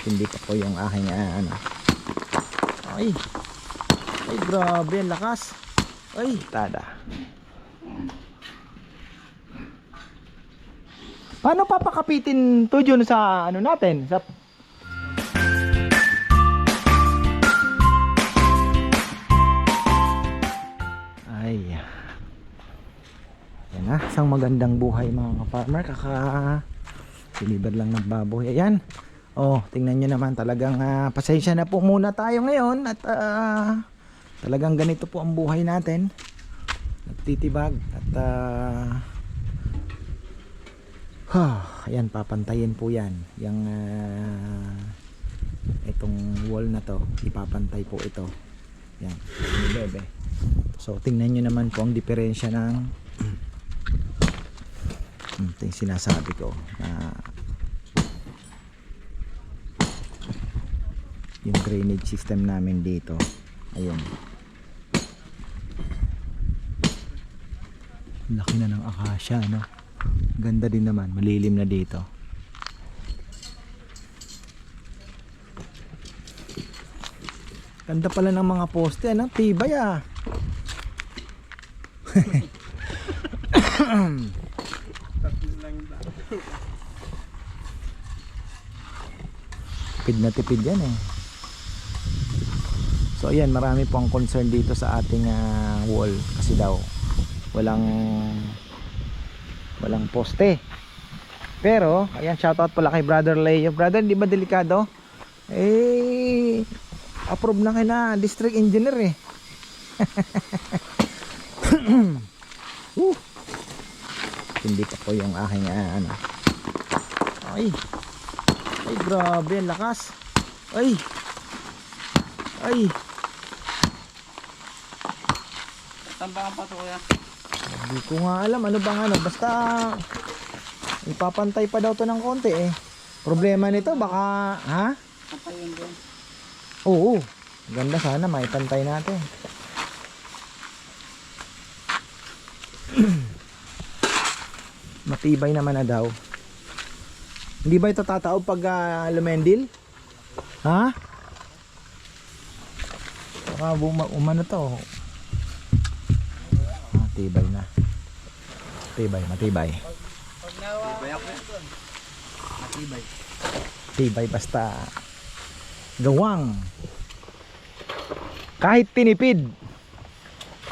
hindi pa po yung aking ah, ano. Ay ay grabe ang lakas. Ay. Tada. Paano papakapitin to Jun sa ano natin sa ay. Yan na isang magandang buhay mga ka-farmer. Kaka deliver lang ng baboy. Ayan oh tingnan nyo naman talagang ah, pasensya na po muna tayo ngayon at ah, talagang ganito po ang buhay natin. Nagtitibag at ah, huh, ayan papantayin po yan. Yung ah, itong wall na to ipapantay po ito. Yan bebe. So tingnan nyo naman po ang diferensya ng Hmm, ito yung sinasabi ko na yung drainage system namin dito. Ayun. Laki na ng akasya no? Ganda din naman malilim na dito. Ganda pala ng mga poste ano? Tibay ah. Tipid na tipid yan eh so ayan marami po ang concern dito sa ating ah, wall. Kasi daw walang walang poste. Pero ayan shoutout pala kay brother Leo. Brother di ba delikado? Eh approve na kina district engineer eh. Uh, hindi pa po yung aking ah, ano. Ay. Ay grabe lakas. Ay. Ay Tambangan pa to kuya. hindi ko nga alam ano bang ano basta ipapantay pa daw to ng konti eh. Problema nito baka ha? Kapayin din. oo. Ganda sana maipantay natin. Matibay naman na daw. Hindi ba ito tataob pag ah, lumendil? Ha? Baka buma, umano to matibay na. Matibay matibay. Bayak ko ito. Matibay. tibay basta gawang. Kahit tinipid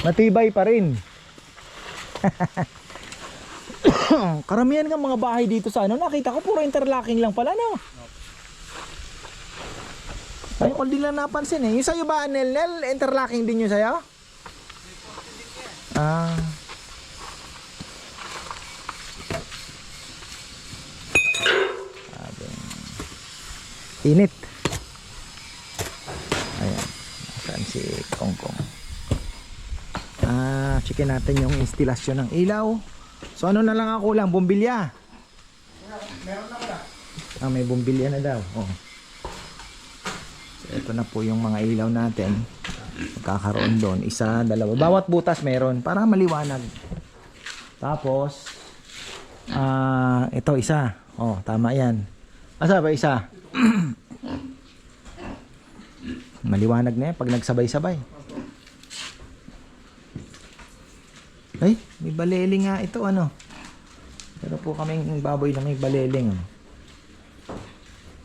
matibay pa rin. Karamihan ng mga bahay dito sa ano nakita ko puro interlocking lang pala no? Ay ko din lang napansin eh. Yung sa'yo ba Nel Nel interlocking din yung sa'yo ah Sabi. Init. Ayan. Saan si Kongkong? Ah, checkin natin yung instalasyon ng ilaw. So ano na lang ako lang, bumbilya. Ah, may bumbilya na daw. Oh. So, ito na po yung mga ilaw natin. Magkakaroon doon. Isa, dalawa. Bawat butas meron para maliwanag. Tapos, ah, ito isa. Oh, tama yan. Asa ba isa? Maliwanag na yan pag nagsabay-sabay. Ay, may baleling nga ito ano. Pero po kaming baboy na may baleling.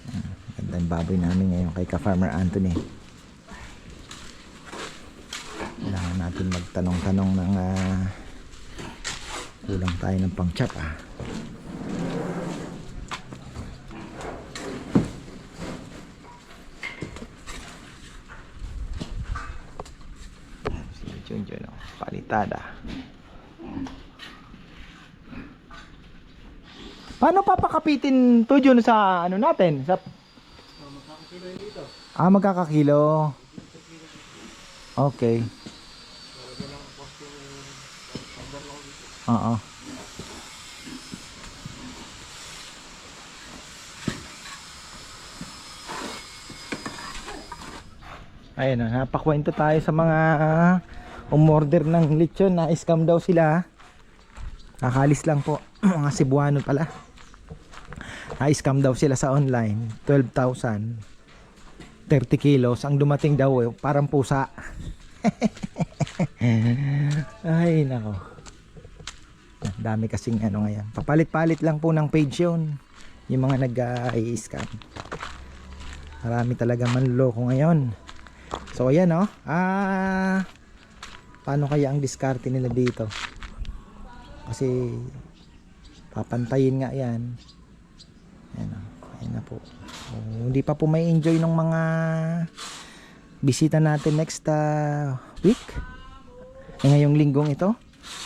Ah, Ganda yung baboy namin ngayon kay ka-farmer Anthony. Kailangan natin magtanong-tanong ng ah, kulang tayo ng pang-chop ah. Si Junjun, oh, palitada. Paano papakapitin to Jun sa ano natin? Sa Ah, magkakakilo. Okay. Oo. Ayun, oh, napakwento tayo sa mga ah, umorder ng lechon na scam daw sila. Kakalis lang po. mga Cebuano pala. Na-scam daw sila sa online. 12,000. 30 kilos. Ang dumating daw eh, parang pusa. Ay, nako. Dami kasing ano ngayon. Papalit-palit lang po ng page yun. Yung mga nag-i-scam. Marami talaga manloko ngayon. So ayan oh. Ah paano kaya ang diskarte nila dito? Kasi papantayin nga 'yan. Ayan oh. Ayan na po. So, hindi pa po may enjoy ng mga bisita natin next ah, week. Eh, ngayong linggong ito.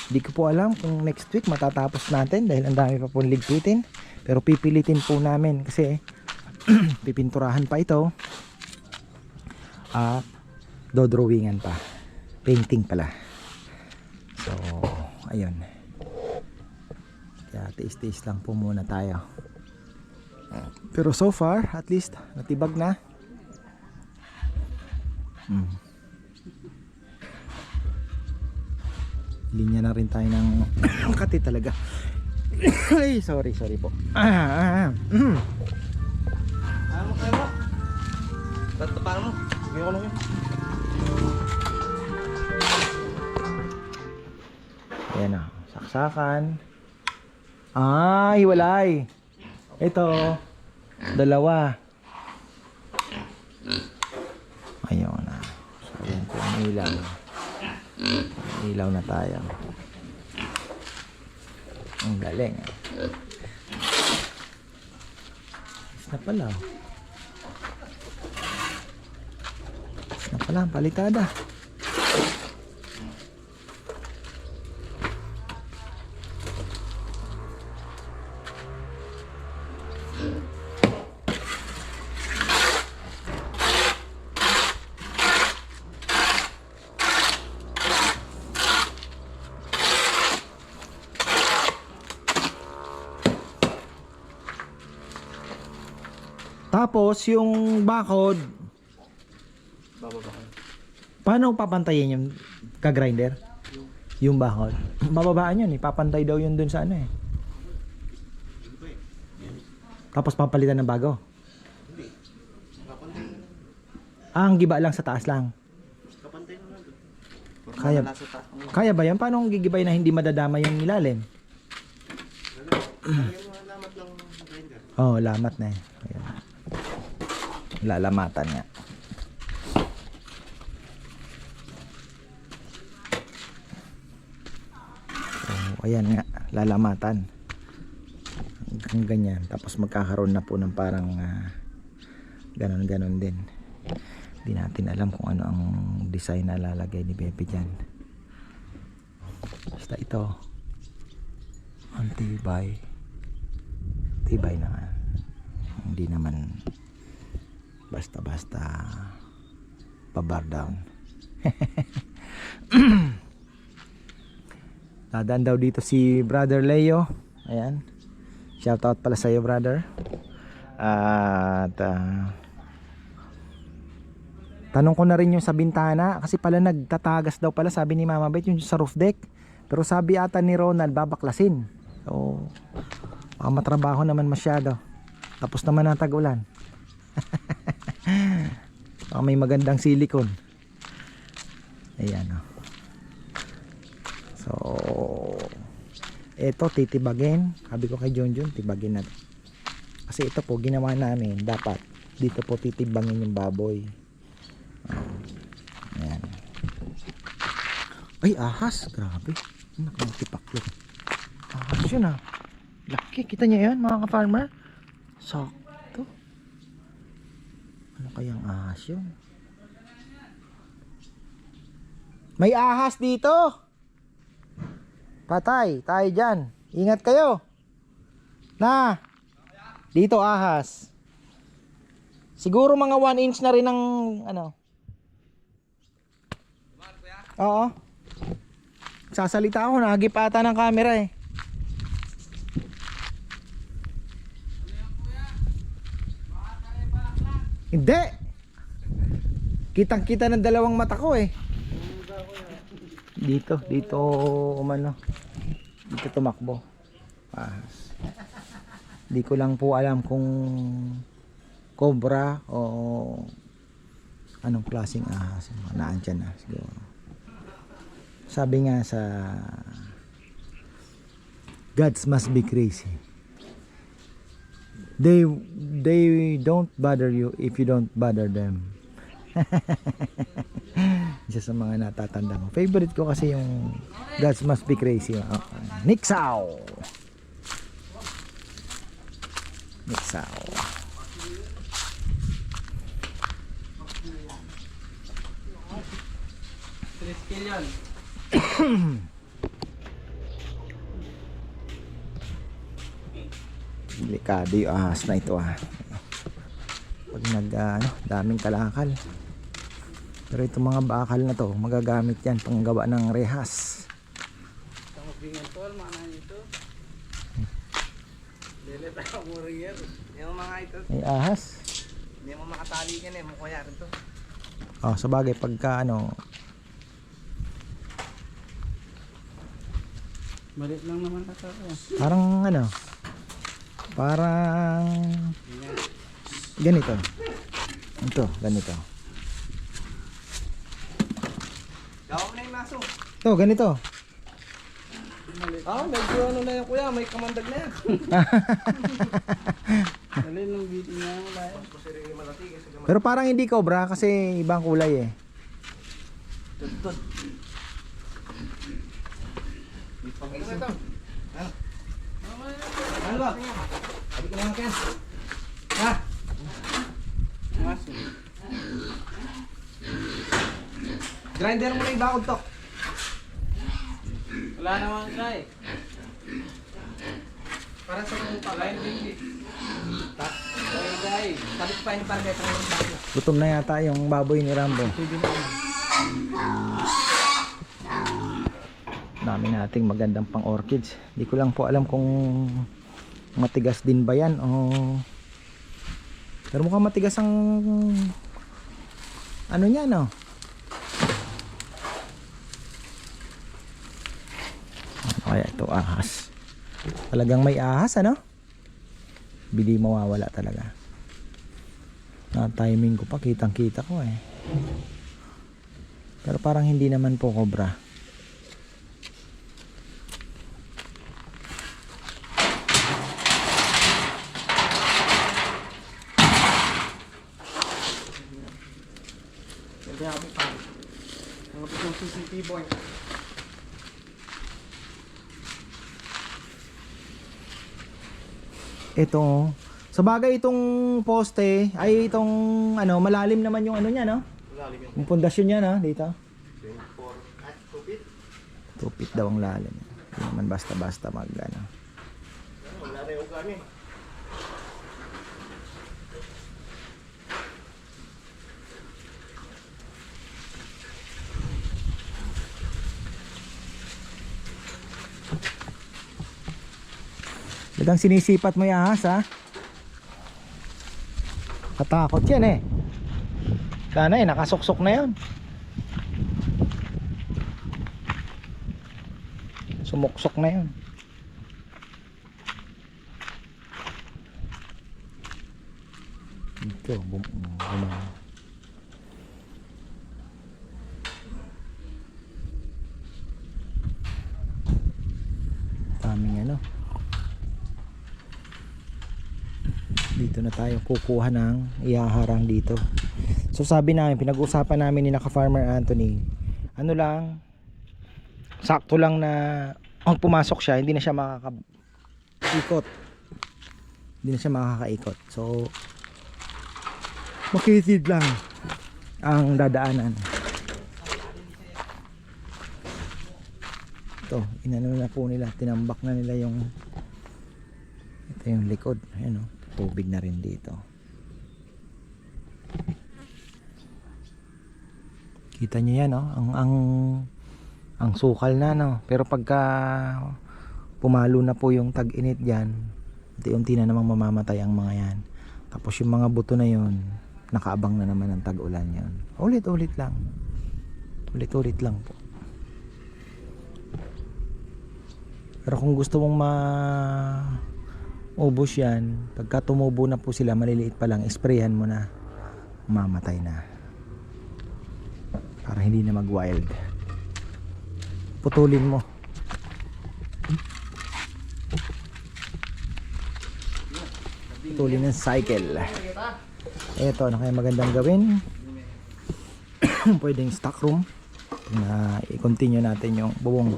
Hindi ko po alam kung next week matatapos natin dahil ang dami pa pong ligpitin. Pero pipilitin po namin kasi pipinturahan pa ito. At dodrawingan pa. Painting pala. So ayun. Kaya tiis-tiis lang po muna tayo. Pero so far at least natibag na. Hmm. Linya na rin tayo ng kati talaga ay sorry sorry po ah, ah, ah. Mm. Ano kayo mo? Ba't mo? Sige ko lang yun. Ayan na. Saksakan. Ah, hiwalay. Ito. Dalawa. Ayun na. Ayan po ang ilaw. Ilaw na tayo. Ang galing. ah. Ayos na pala. oh. Ayos na pala palitada. Bakod, Bababa kayo. paano papantayin yung ka-grinder? Yung bakod. Mababaan yun eh. Papantay daw yun dun sa ano eh. Tapos papalitan ng bago. Ah, ang giba lang sa taas lang. Kaya-. Kaya ba yan? Paano gigibay na hindi madadama yung ilalim? Oo, oh, lamat na eh. Ayan. Lalamatan nga. So, ayan nga, lalamatan. Hanggang ganyan. Tapos magkakaroon na po ng parang ah, ganon-ganon din. Hindi natin alam kung ano ang design na lalagay ni Bebe dyan. Basta ito. Ang tibay. Tibay na nga. Hindi naman basta-basta pabar down. Dadaan daw dito si Brother Leo. Ayan. Shout out pala sa iyo, brother. At ah, tanong ko na rin yung sa bintana kasi pala nagtatagas daw pala sabi ni Mama Bet yung sa roof deck. Pero sabi ata ni Ronald babaklasin. So, baka matrabaho naman masyado. Tapos naman ang tag-ulan. Baka may magandang silicone. Ayan oh. So, eto titibagin. Sabi ko kay John, tibagin na. Kasi ito po ginawa namin, dapat dito po titibangin yung baboy. Oh. Ayan. Ay, ahas. Grabe. Nakamutipaklo. Ahas yun ah. Laki. Kita niya yan mga ka-farmer? Sakto. Ano kayang ahas yun? May ahas dito! Patay, tayo dyan. Ingat kayo. Na! Dito ahas. Siguro mga 1 inch na rin ang ano. Oo. Sasalita ako, nagip ata ng camera eh. Hindi. Kitang kita ng dalawang mata ko eh. Dito, dito umano. Dito tumakbo. Ahas. Di ko lang po alam kung cobra o anong klaseng ahas. Naandyan na siguro. Sabi nga sa Gods must be crazy. They they don't bother you if you don't bother them. Isa sa mga natatanda ko. Favorite ko kasi yung Gods must be crazy. Oh, Nixaw! Nixaw. Tres kill yan. Delikado yung ahas na ito ah. Pag nag ah, ano, daming kalakal. Pero itong mga bakal na to, magagamit yan pang gawa ng rehas. May ahas. hindi mo makatali yan eh. Mukha ito. Oh, sa bagay pagka ano, Malit lang naman ata ko. parang ano, parang ganito. Ito, ganito. Na yung maso. Ito, ganito. Ah, medyo ano na yan kuya, may kamandag na yan. Dali biti niya wala yan. Pero parang hindi cobra kasi ibang kulay eh. Tutut. Ano ito? Ano? Ano ba? Ko naman Ken. Ha? Maso. Grinder mo na yung bakod to. Wala naman siya eh. Para sa kung pa. Line din Tak. Okay guys. Sabit pa yung target ng bakod. Gutom na yata yung baboy ni Rambo. Dami nating magandang pang orchids. Di ko lang po alam kung matigas din ba yan? O pero mukhang matigas ang ano niya no? Ano kaya ito ahas. Talagang may ahas ano? Bili mawawala talaga. Na timing ko pa kitang kita ko eh. Pero parang hindi naman po cobra Hindi ako pa. Ang kapit ng CCTV boy. Ito sa bagay itong poste ay itong ano malalim naman yung ano niya no? Lalim yung yung pundasyon niya no? Dito. 24 at 2 feet. daw ang lalim. Hindi naman basta basta mag ano. Wala yung ugan eh. Talagang sinisipat mo yung ahas ha. Katakot yan eh. Sana eh, nakasuksok na yun. Sumuksok na yun. Ito, bum bum Daming ano. Dito na tayo kukuha ng ihaharang dito. So sabi namin pinag-usapan namin ni naka farmer Anthony ano lang sakto lang na pag pumasok siya hindi na siya makakaikot. Hindi na siya makakaikot. So makitid lang ang dadaanan. Ito inano na po nila tinambak na nila yung ito yung likod ayan o tubig na rin dito. Kita nyo yan oh. Ang ang ang sukal na no? Pero pagka pumalo na po yung tag-init diyan unti-unti na namang mamamatay ang mga yan. Tapos yung mga buto na yon nakaabang na naman ng tag-ulan yan ulit-ulit lang. Ulit-ulit lang po. Pero kung gusto mong ma ubos yan. Pagka tumubo na po sila, maliliit pa lang, sprayhan mo na. Mamatay na. Para hindi na mag-wild. Putulin mo. Putulin ng cycle. Ito, ano kaya magandang gawin? Pwedeng stock room na i-continue natin yung bubong.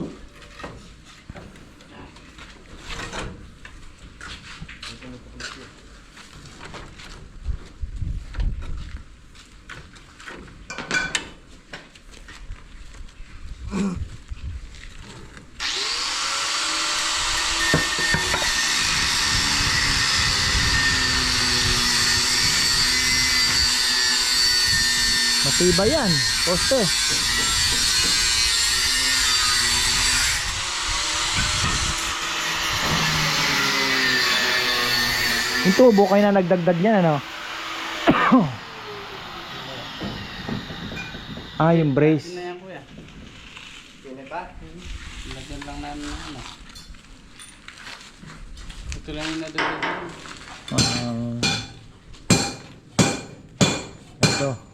Matibay yan, poste. Yung tubo kayo na nagdagdag yan ano? ah, yung brace. na yan kuya. Pili pa? Lagyan lang namin ano. Ito lang yung nadagdagan. Ah. ito.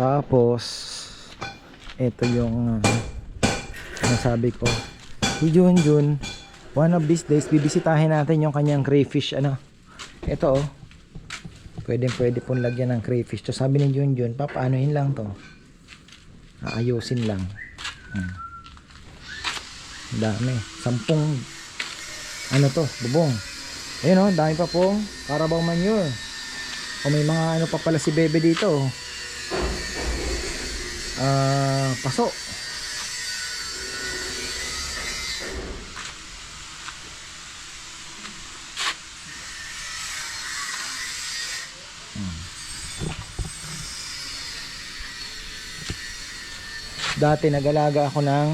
Tapos ito yung uh, sabi ko. Si Junjun, one of these days bibisitahin natin yung kanyang crayfish ano. Ito oh. Pwedeng pwede pong lagyan ng crayfish. To sabi ni Junjun, papaanohin lang to. Aayusin lang. Hmm. Dami. Sampung ano to, bubong. Ayun oh, dami pa pong Carabao manure. O may mga ano pa pala si Bebe dito. oh. Ah, paso. Hmm. Dati nagalaga ako ng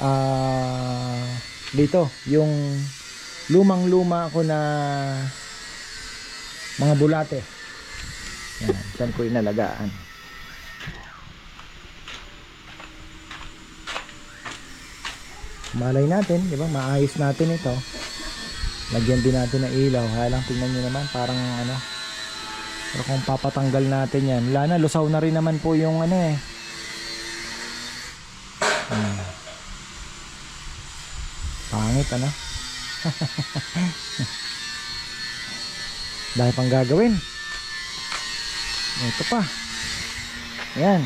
ah dito yung lumang luma ako na mga bulate yan, saan ko inalagaan malay natin di ba maayos natin ito lagyan din natin ng ilaw kaya lang tingnan nyo naman parang ano pero kung papatanggal natin yan wala na lusaw na rin naman po yung ano eh Hmm. Pangit ano? Dahil pang gagawin. Ito pa. Yan.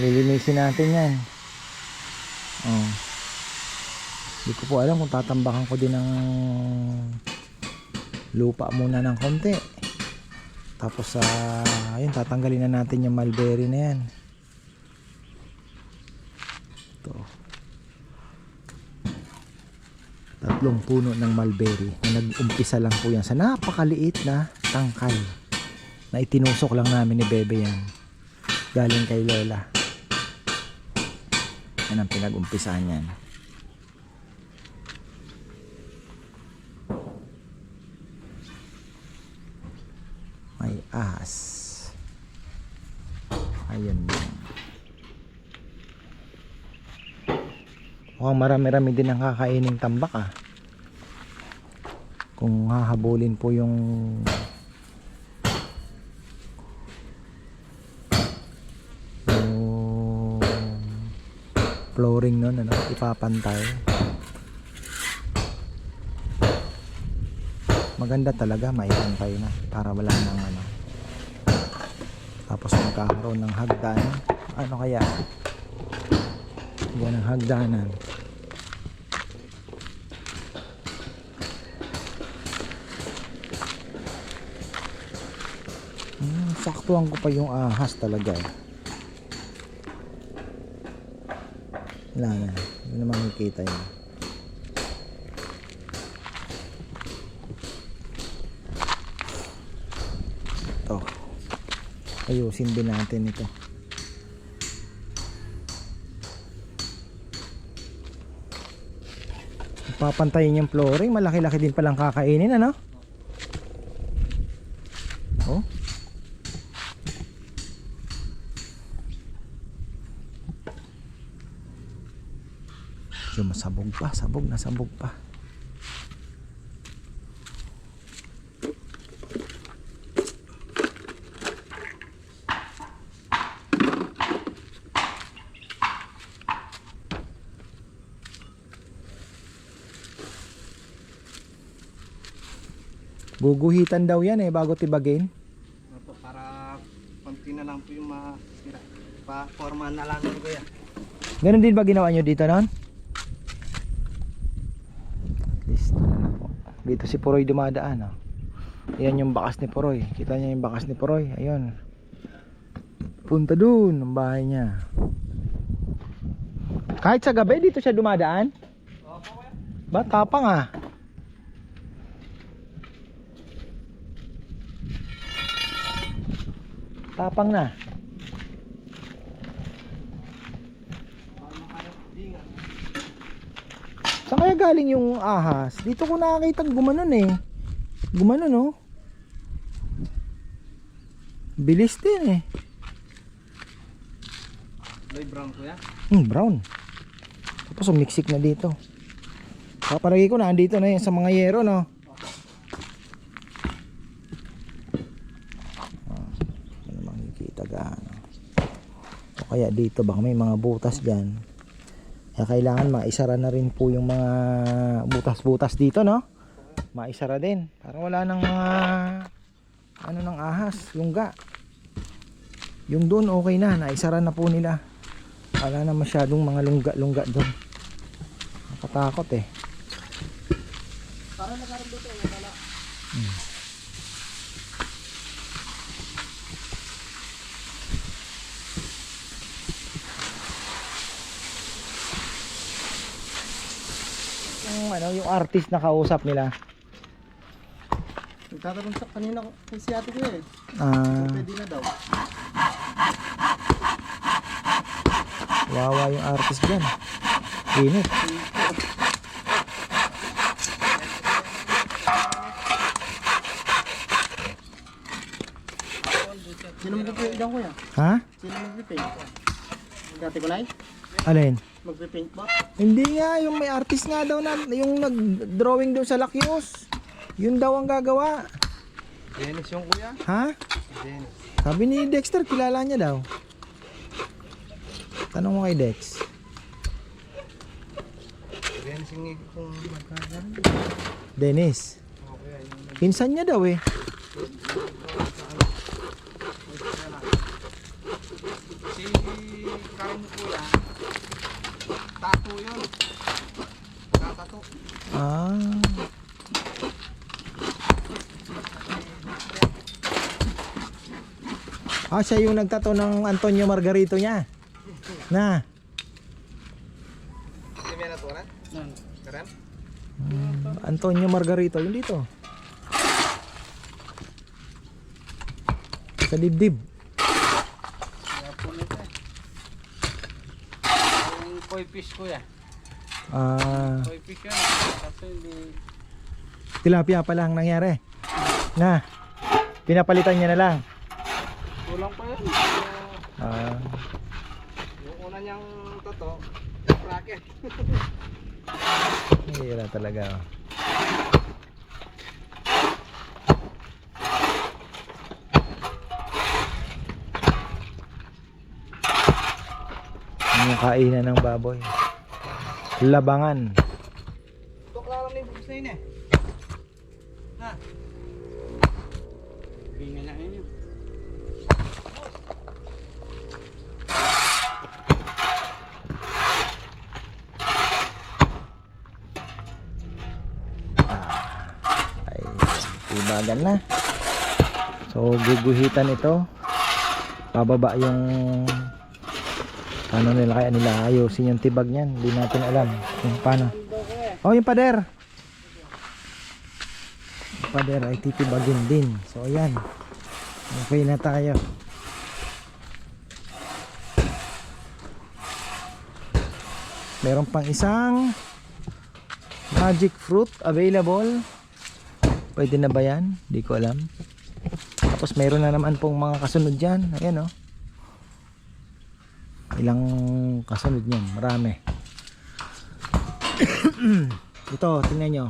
Lilinisin natin yan. Oh. Hindi ko po alam kung tatambakan ko din ng lupa muna ng konti. Tapos sa ayun tatanggalin na natin yung mulberry na yan. Ito. Tatlong puno ng mulberry na nag-umpisa lang po yan sa napakaliit na tangkal na itinusok lang namin ni Bebe yan. Galing kay Lola. Yan ang pinag-umpisahan yan. May ahas. Ayun lang. Mukhang marami-rami din ang kakaining tambak ah. Kung hahabulin po yung yung flooring nun ano, ipapantay. Maganda talaga maipantay na para wala nang ano. Tapos magkakaroon ng hagdan. Ano kaya? Yan ang hagdanan. Hmm, saktuhan ko pa yung ahas talaga. eh. Wala na. Hindi na makikita yun. Ito. Ayusin din natin ito. papantayin yung flooring malaki-laki din palang kakainin ano oh Sabog pa, sabog na sabog pa. Guguhitan daw yan eh bago tibagin. Opo, para konti na lang po yung masira. Pa, forma na lang ko yan. Ganun din ba ginawa nyo dito noon? At least, ano po. Dito si Puroy dumadaan. Oh. Yan yung bakas ni Puroy. Kita niya yung bakas ni Puroy. Ayun. Punta dun ang bahay niya. Kahit sa gabi dito siya dumadaan? Ba tapang ah. Tapang na. Saan kaya galing yung ahas? Dito ko nakakita gumanon eh. Gumanon oh. Bilis din eh. May brown kuya. Hmm, brown. Tapos umiksik na dito. Papalagi ko na andito na yun sa mga yero no. Ah, Ano makikita gaano. O kaya dito baka may mga butas dyan. Kaya kailangan maisara na rin po yung mga butas-butas dito no. Maisara din. Para wala nang mga ano ng ahas, lungga. Yung doon okay na, naisara na po nila. Wala na masyadong mga lungga-lungga doon. Nakatakot eh. Para nakaroon dito, wala. Yung ano, yung artist na kausap nila. Nagtatanong sa kanina kay si ate ko eh. Ah, Pwede na daw. wawa yung artist dyan. Init. Sino mag-repaint dyan kuya? Ha? Sino mag-repaint? Dati ko na eh. Alin? Mag-repaint ba? Hindi nga, yung may artist nga daw na, yung nag-drawing doon sa Lakyos. Yun daw ang gagawa. Dennis yung kuya. Ha? Dennis. Sabi ni Dexter, kilala niya daw. Tanong mo kay Dex. Dennis yung kung magkagaroon. Dennis. Pinsan niya daw eh. Si Karin kuya. Tato yun. Tatato. Ah. Ah, siya yung nagtato ng Antonio Margarito niya. Na. Hindi may naturan? Karan? Antonio Margarito, yun dito. Sa dibdib. Kaya po nito eh. Fish kuya. Ah, Koi fish yun. Kaso hindi... tilapia pa lang nangyari. Na. Pinapalitan niya na lang. Kulang pa yun. Ah, Yung una niyang toto, bracket. hira talaga. oh. Yung kainan ng baboy. Labangan. Tok lang yung bubos na yun eh. Ha? Bingan na yun yun. ay ibagan na so guguhitan ito pababa yung paano nila kaya nila ayusin yung tibag niyan hindi natin alam kung paano oh yung pader yung pader ay titibagin din so ayan okay na tayo meron pang isang magic fruit available Pwede na ba yan? Di ko alam. Tapos mayroon na naman pong mga kasunod dyan. Ayan o. Ilang kasunod yan. Marami. Ito, tingnan nyo.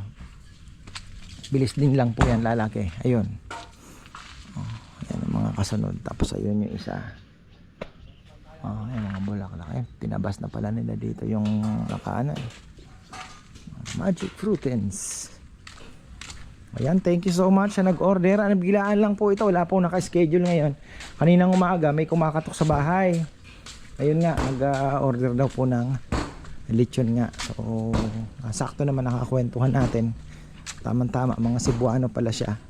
Bilis din lang po yan, lalaki. Ayun. Oh, yan ang mga kasunod. Tapos ayun yung isa. Oh, yung mga bulaklak. Eh, tinabas na pala nila dito yung nakaano eh. Magic Fruitens. Ayan, thank you so much sa nag-order. Ano, lang po ito. Wala po naka-schedule ngayon. Kaninang umaga, may kumakatok sa bahay. Ayun nga, nag-order daw po ng lechon nga. So, ah, sakto naman nakakwentuhan natin. Tama-tama, mga Cebuano pala siya.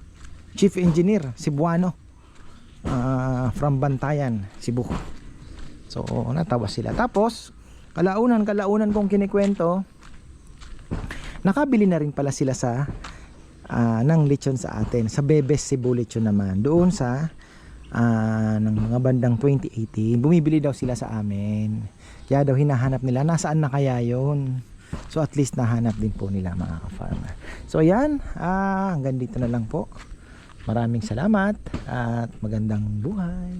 Chief Engineer, Cebuano. Ah, from Bantayan, Cebu. So, natawa sila. Tapos, kalaunan, kalaunan kong kinikwento, nakabili na rin pala sila sa ah, ng lechon sa atin. Sa Bebes Cebu lechon naman. Doon sa ah, ng mga bandang 2018, bumibili daw sila sa amin. Kaya daw hinahanap nila, nasaan na kaya yon So at least nahanap din po nila mga ka-farmer. So yan, ah, hanggang dito na lang po. Maraming salamat at magandang buhay.